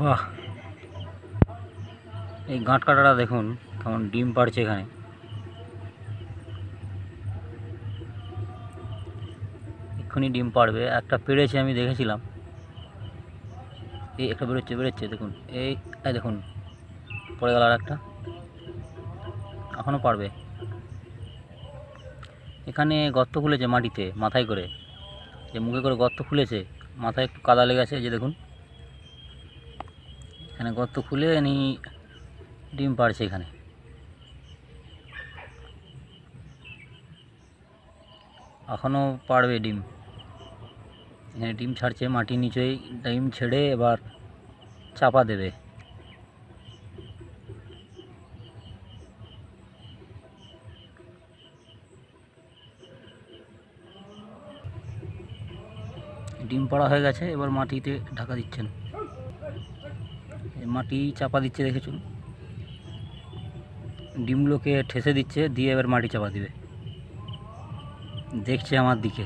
বাহ। এই গাঁট কাটাটা দেখুন, কেমন ডিম পাড়ছে এখানে। এক্ষুনি ডিম পাড়বে, একটা পেড়েছে আমি দেখেছিলাম। এই একটা বেরোচ্ছে বেরোচ্ছে, দেখুন। এই দেখুন, পড়ে গেল আর একটা এখনও পারবে এখানে গর্ত খুলেছে মাটিতে, মাথায় করে। যে মুখে করে গর্ত খুলেছে, মাথায় একটু কাদা লেগেছে যে দেখুন। এখানে গর্ত খুলে নি ডিম পাড়ছে এখানে। এখনও পাড়বে ডিম। এখানে ডিম ছাড়ছে, মাটির নিচেই ডিম ছেড়ে এবার চাপা দেবে। ডিম পাড়া হয়ে গেছে, এবার মাটিতে ঢাকা দিচ্ছেন। মাটি চাপা দিচ্ছে দেখেছুন ডিমগুলোকে ঠেসে দিচ্ছে, দিয়ে এবার মাটি চাপা দিবে। দেখছে আমার দিকে।